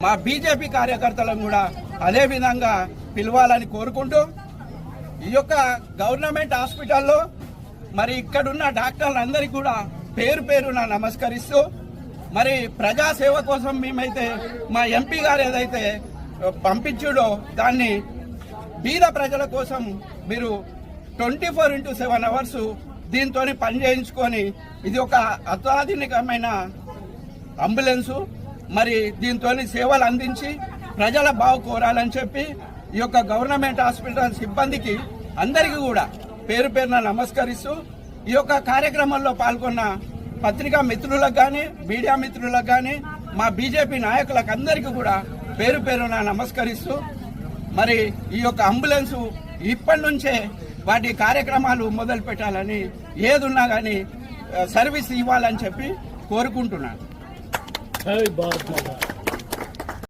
మా బీజేపీ కార్యకర్తలను కూడా అదే విధంగా పిలవాలని కోరుకుంటూ ఈ యొక్క గవర్నమెంట్ హాస్పిటల్లో మరి ఇక్కడున్న డాక్టర్లందరికీ కూడా పేరు పేరున నమస్కరిస్తూ మరి ప్రజాసేవ కోసం మేమైతే మా ఎంపీ గారు ఏదైతే పంపించుడో దాన్ని బీద ప్రజల కోసం మీరు twenty four into seven hours దీంతో పని చేయించుకొని ఇది ఒక అత్యాధునికమైన అంబులెన్సు. మరి దీంతో సేవలు అందించి ప్రజల బాగు కోరాలని చెప్పి ఈ యొక్క గవర్నమెంట్ హాస్పిటల్ సిబ్బందికి అందరికీ కూడా పేరు పేరున నమస్కరిస్తూ ఈ యొక్క కార్యక్రమంలో పాల్గొన్న పత్రికా మిత్రులకు కానీ మీడియా మిత్రులకు కానీ మా బీజేపీ నాయకులకు అందరికీ కూడా పేరు పేరున నమస్కరిస్తూ మరి ఈ యొక్క అంబులెన్స్ ఇప్పటి నుంచే వాటి కార్యక్రమాలు మొదలు పెట్టాలని ఏదున్నా కానీ సర్వీస్ ఇవ్వాలని చెప్పి కోరుకుంటున్నాను. है बात